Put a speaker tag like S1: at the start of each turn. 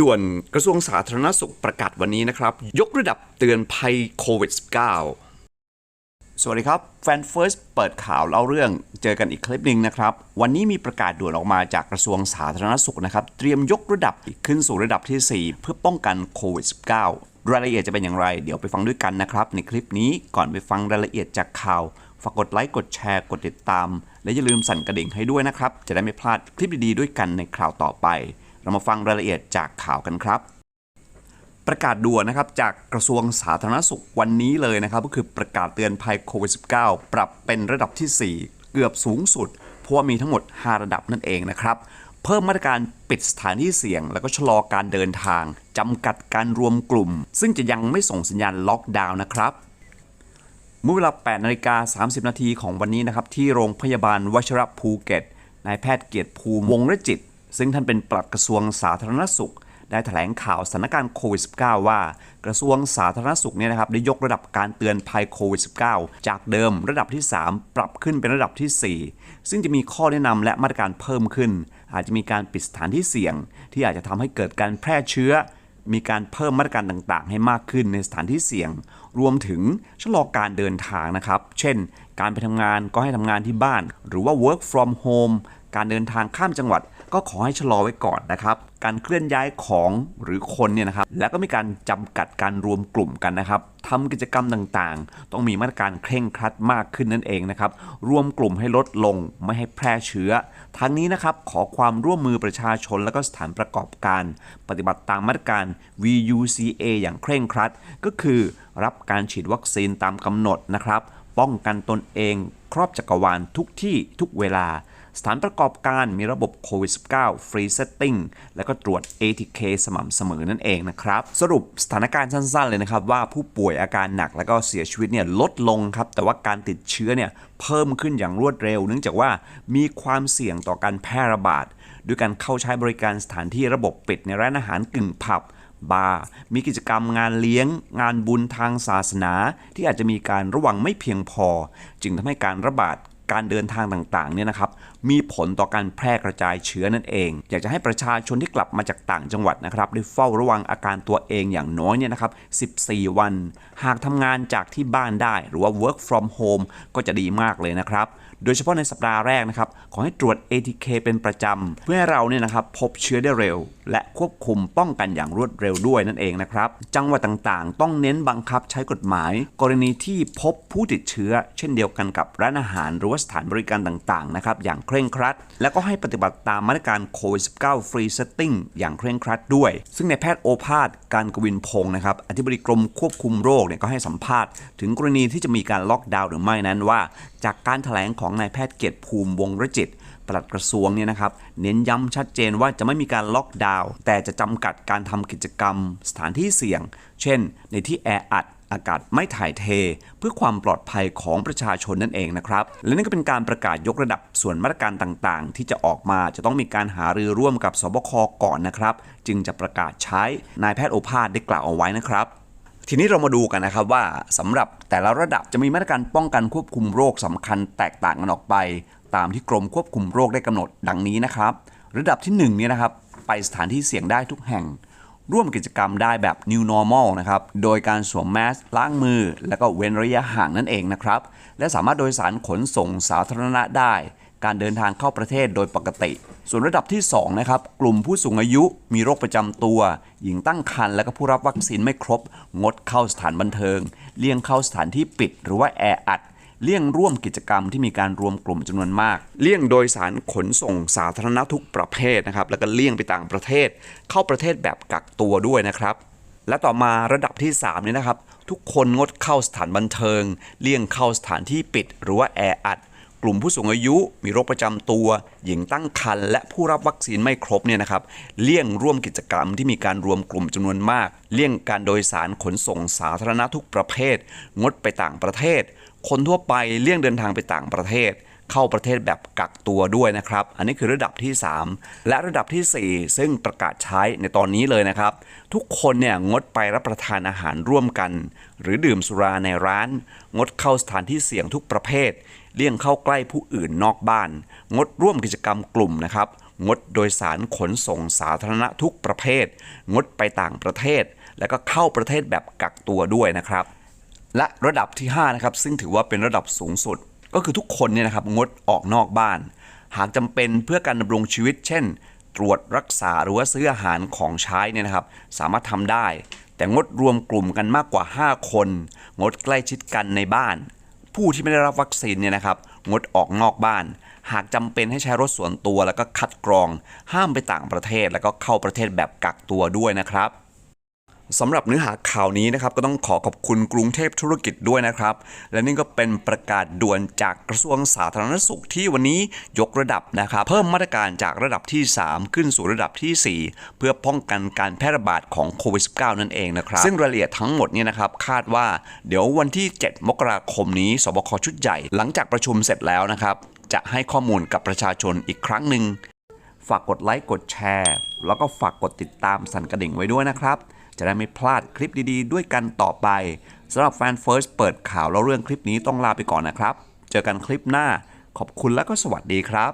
S1: ด่วนกระทรวงสาธารณสุขประกาศวันนี้นะครับ ยกระดับเตือนภัยโควิด -19 สวัสดีครับ แฟนเฟิร์สเปิดข่าวเล่าเรื่องเจอกันอีกคลิปหนึ่งนะครับ วันนี้มีประกาศด่วนออกมาจากกระทรวงสาธารณสุขนะครับ เตรียมยกระดับขึ้นสู่ระดับทีสี่4 เพื่อป้องกันโควิด -19 รายละเอียดจะเป็นอย่างไร เดี๋ยวไปฟังด้วยกันนะครับ ในคลิปนี้ก่อนไปฟังรายละเอียดจากข่าวฝากกดไลค์กดแชร์กดติดตาม และอย่าลืมสั่นกระดิ่งให้ด้วยนะครับจะได้ไม่พลาดคลิปดีๆด้วยกันในข่าวต่อไป เรามาฟังรายละเอียดจากข่าวกันครับ ประกาศด่วนนะครับจากกระทรวงสาธารณสุขวันนี้เลยนะครับ ก็คือประกาศเตือนภัยโควิด -19 ปรับเป็นระดับทีสี่ 4 เกือบสูงสุด เพราะว่ามีทั้งหมด 5 ระดับนั่นเองนะครับเพิ่มมาตรการปิดสถานที่เสี่ยง แล้วก็ชะลอการเดินทางจำกัดการรวมกลุ่ม ซึ่งจะยังไม่ส่งสัญญาณล็อกดาวน์นะครับเมื่อเวลา 8 นาฬิกา 30 นาทีของวันนี้นะครับ ที่โรงพยาบาลวชิระภูเก็ต นายแพทย์เกียรติภูมิวงรจิต ซึ่งท่านเป็นปลัดกระทรวงสาธารณสุข ได้แถลงข่าวสถานการณ์โควิด -19 ว่า กระทรวงสาธารณสุขเนี่ยนะครับได้ยกระดับการเตือนภัยโควิด -19 จากเดิมระดับที่ 3 ปรับขึ้นเป็นระดับที่ 4 ซึ่งจะมีข้อแนะนำและมาตรการเพิ่มขึ้น อาจจะมีการปิดสถานที่เสี่ยง ที่อาจจะทำให้เกิดการแพร่เชื้อมีการเพิ่มมาตรการต่างๆ ให้มากขึ้นในสถานที่เสี่ยง รวมถึงชะลอการเดินทางนะครับ เช่น การไปทำงานก็ให้ทำงานที่บ้าน หรือว่า work from home การเดินทางข้ามจังหวัดก็ขอให้ชะลอไว้ก่อนนะครับ การเคลื่อนย้ายของหรือคนเนี่ยนะครับ แล้วก็มีการจำกัดการรวมกลุ่มกันนะครับทำกิจกรรมต่างๆ ต้องมีมาตรการเคร่งครัดมากขึ้นนั่นเองนะครับ รวมกลุ่มให้ลดลงไม่ให้แพร่เชื้อ ทั้งนี้นะครับขอความร่วมมือประชาชนและก็สถานประกอบการ ปฏิบัติตามมาตรการ VUCA อย่างเคร่งครัด ก็คือรับการฉีดวัคซีนตามกำหนดนะครับ ป้องกันตนเอง ครอบจักรวาลทุกที่ทุกเวลา สถานประกอบการมีระบบโควิด -19 ฟรีเซตติ้งและก็ตรวจ ATK สม่ำเสมอนั่นเองนะครับ สรุปสถานการณ์สั้นๆ เลยนะครับ ว่าผู้ป่วยอาการหนักและก็เสียชีวิตเนี่ยลดลงครับ แต่ว่าการติดเชื้อเนี่ยเพิ่มขึ้นอย่างรวดเร็ว เนื่องจากว่ามีความเสี่ยงต่อการแพร่ระบาด ด้วยการเข้าใช้บริการสถานที่ระบบปิดในร้านอาหารกึ่งผับบาร์มีกิจกรรมงานเลี้ยง งานบุญทางศาสนา ที่อาจจะมีการระวังไม่เพียงพอ จึงทำให้การระบาด การเดินทางต่างๆเนี่ยนะครับมีผลต่อการแพร่กระจายเชื้อนั่นเอง อยากจะให้ประชาชนที่กลับมาจากต่างจังหวัดนะครับได้เฝ้าระวังอาการตัวเองอย่างน้อยเนี่ยนะครับ 14 วัน หากทำงานจากที่บ้านได้ หรือว่า work from home ก็จะดีมากเลยนะครับ โดยเฉพาะในสัปดาห์แรกนะครับ ขอให้ตรวจ ATK เป็นประจำ เพื่อให้เราเนี่ยนะครับพบเชื้อได้เร็ว และควบคุมป้องกันอย่างรวดเร็วด้วยนั่นเองนะครับ จังหวัดต่างๆ ต้องเน้นบังคับใช้กฎหมาย กรณีที่พบผู้ติดเชื้อ เช่นเดียวกันกับร้านอาหารหรือว่าสถานบริการต่างๆนะครับอย่างเคร่งครัด แล้วก็ให้ปฏิบัติตามมาตรการโควิด -19 ฟรีเซตติ้งอย่างเคร่งครัดด้วย ซึ่งในแพทย์โอภาสการกวินพงศ์นะครับอธิบดีกรมควบคุมโรคเนี่ยก็ให้สัมภาษณ์ ถึงกรณีที่จะมีการล็อกดาวน์หรือไม่นั้นว่า จากการถแถลงของนายแพทย์เกียรติภูมิวงรจิตปลัดกระทรวงเนี่ยนะครับเน้นย้ำชัดเจนว่าจะไม่มีการล็อกดาวน์แต่จะจำกัดการทำกิจกรรม สถานที่เสี่ยง เช่น ในที่แออัดอากาศไม่ถ่ายเท เพื่อความปลอดภัยของประชาชนนั่นเองนะครับ และนั่นก็เป็นการประกาศยกระดับส่วนมาตรการต่างๆ ที่จะออกมาจะต้องมีการหารือร่วมกับสบคก่อนนะครับ จึงจะประกาศใช้นายแพทย์โอภาสได้กล่าวเอาไว้นะครับ ทีนี้เรามาดูกันนะครับว่าสำหรับแต่ละระดับจะมีมาตรการป้องกันควบคุมโรคสำคัญแตกต่างกันออกไป ตามที่กรมควบคุมโรคได้กำหนดดังนี้นะครับ ระดับที่1เนี่ยนะครับไปสถานที่เสี่ยงได้ทุกแห่ง ร่วมกิจกรรมได้แบบ new normal นะครับโดยการสวมแมสล้างมือ และก็เว้นระยะห่างนั่นเองนะครับและสามารถโดยสารขนส่งสาธารณะได้ การเดินทางเข้าประเทศโดยปกติ ส่วนระดับที่2นะครับกลุ่มผู้สูงอายุมีโรคประจำตัว หญิงตั้งครรภ์และก็ผู้รับวัคซีนไม่ครบ งดเข้าสถานบันเทิง เลี่ยงเข้าสถานที่ปิด หรือว่าแออัดเลี่ยงร่วมกิจกรรมที่มีการรวมกลุ่มจำนวนมาก เลี่ยงโดยสารขนส่งสาธารณะทุกประเภทนะครับ แล้วก็เลี่ยงไปต่างประเทศ เข้าประเทศแบบกักตัวด้วยนะครับ และต่อมาระดับที่3เนี่ยนะครับ ทุกคนงดเข้าสถานบันเทิง เลี่ยงเข้าสถานที่ปิด หรือว่าแออัด กลุ่มผู้สูงอายุ มีโรคประจำตัว หญิงตั้งครรภ์และผู้รับวัคซีนไม่ครบเนี่ยนะครับเลี่ยงร่วมกิจกรรมที่มีการรวมกลุ่มจำนวนมาก เลี่ยงการโดยสารขนส่งสาธารณะทุกประเภท งดไปต่างประเทศ คนทั่วไปเลี่ยงเดินทางไปต่างประเทศ เข้าประเทศแบบกักตัวด้วยนะครับ อันนี้คือระดับที่ 3 และระดับทีสี่ 4 ซึ่งประกาศใช้ในตอนนี้เลยนะครับ ทุกคนเนี่ยงดไปรับประทานอาหารร่วมกัน หรือดื่มสุราในร้าน งดเข้าสถานที่เสี่ยงทุกประเภท เลี่ยงเข้าใกล้ผู้อื่นนอกบ้าน งดร่วมกิจกรรมกลุ่มนะครับ งดโดยสารขนส่งสาธารณะทุกประเภท งดไปต่างประเทศ แล้วก็เข้าประเทศแบบกักตัวด้วยนะครับ และระดับที่5นะครับซึ่งถือว่าเป็นระดับสูงสุด ก็คือทุกคนเนี่ยนะครับงดออกนอกบ้าน หากจำเป็นเพื่อการดำรงชีวิต เช่น ตรวจรักษาหรือว่าซื้ออาหารของใช้เนี่ยนะครับ สามารถทำได้ แต่งดรวมกลุ่มกันมากกว่า 5 คน งดใกล้ชิดกันในบ้าน ผู้ที่ไม่ได้รับวัคซีนเนี่ยนะครับงดออกนอกบ้าน หากจำเป็นให้ใช้รถส่วนตัวแล้วก็คัดกรอง ห้ามไปต่างประเทศแล้วก็เข้าประเทศแบบกักตัวด้วยนะครับ สำหรับเนื้อหาข่าวนี้นะครับก็ต้องขอขอบคุณกรุงเทพธุรกิจด้วยนะครับ และนี่ก็เป็นประกาศด่วนจากกระทรวงสาธารณสุขที่วันนี้ยกระดับนะครับเพิ่มมาตรการจากระดับที่ 3 ขึ้นสู่ระดับทีสี่ 4 เพื่อป้องกันการแพร่ระบาดของโควิด -19 นั่นเองนะครับซึ่งรายละเอียดทั้งหมดเนี่ยนะครับคาดว่าเดี๋ยววันที่ 7 มกราคมนี้สบคชุดใหญ่ หลังจากประชุมเสร็จแล้วนะครับจะให้ข้อมูลกับประชาชนอีกครั้งหนึ่ง ฝากกดไลค์กดแชร์ แล้วก็ฝากกดติดตามสั่นกระดิ่งไว้ด้วยนะครับ จะได้ไม่พลาดคลิปดีๆ ด้วยกันต่อไปสำหรับแฟนเฟิร์สเปิดข่าวแล้วเรื่องคลิปนี้ต้องลาไปก่อนนะครับ เจอกันคลิปหน้า ขอบคุณและก็สวัสดีครับ